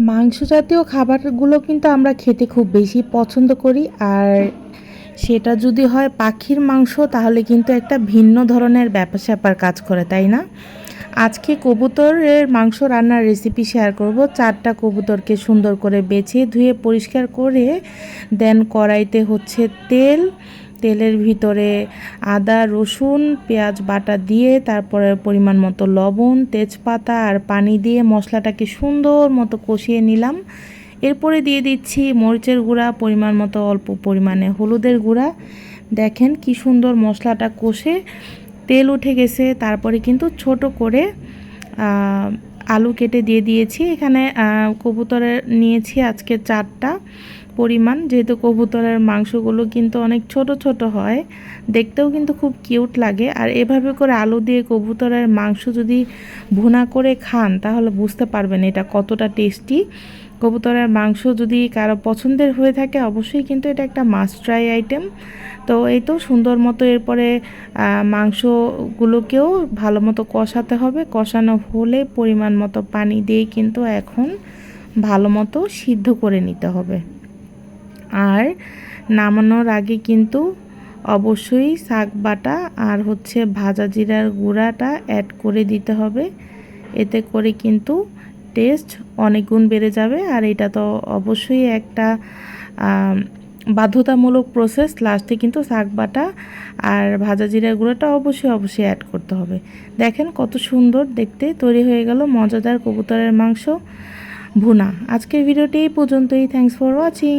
মাংস জাতীয় খাবারগুলো কিন্তু আমরা খেতে খুব বেশি পছন্দ করি। আর সেটা যদি হয় পাখির মাংস, তাহলে কিন্তু একটা ভিন্ন ধরনের ব্যাপার স্যাপার কাজ করে, তাই না? আজকে কবুতরের মাংস রান্নার রেসিপি শেয়ার করব। চারটা কবুতরকে সুন্দর করে বেছে ধুয়ে পরিষ্কার করে দেন কড়াইতে হচ্ছে তেল তেলের ভিতরে আদা, রসুন, পেঁয়াজ বাটা দিয়ে তারপরে পরিমাণ মতো লবণ, তেজপাতা আর পানি দিয়ে মশলাটাকে সুন্দর মতো কষিয়ে নিলাম। এরপরে দিয়ে দিচ্ছি মরিচের গুঁড়া, পরিমাণ মতো অল্প পরিমাণে হলুদের গুঁড়া। দেখেন কি সুন্দর মশলাটা কষে তেল উঠে গেছে, তারপরে কিন্তু ছোট করে আলু কেটে দিয়ে দিয়েছি। এখানে কবুতরের নিয়েছি আজকে চারটা পরিমাণ। যেহেতু কবুতরের মাংসগুলো কিন্তু অনেক ছোট ছোট হয়, দেখতেও কিন্তু খুব কিউট লাগে। আর এভাবে করে আলু দিয়ে কবুতরের মাংস যদি ভুনা করে খান, তাহলে বুঝতে পারবেন এটা কতটা টেস্টি। কবুতরের মাংস যদি কারও পছন্দের হয়ে থাকে, অবশ্যই কিন্তু এটা একটা মাস্ট ট্রাই আইটেম তো এই তো সুন্দর মতো এরপরে মাংসগুলোকেও ভালো মতো কষাতে হবে। কষানো হলে পরিমাণ মতো পানি দিয়ে কিন্তু এখন ভালো মতো সিদ্ধ করে নিতে হবে। আর নামানোর আগে কিন্তু অবশ্যই শাক বাটা আর হচ্ছে ভাজা জিরার গুঁড়াটা অ্যাড করে দিতে হবে। এতে করে কিন্তু টেস্ট অনেক গুণ বেড়ে যাবে আর এটা তো অবশ্যই একটা বাধ্যতামূলক প্রসেস লাস্টে কিন্তু শাক বাটা আর ভাজা জিরা গুঁড়োটা অবশ্যই অবশ্যই অ্যাড করতে হবে। দেখেন কত সুন্দর দেখতে, তৈরি হয়ে গেল মজাদার কবুতরের মাংস ভুনা। আজকের ভিডিওটি এই পর্যন্তই। Thanks for watching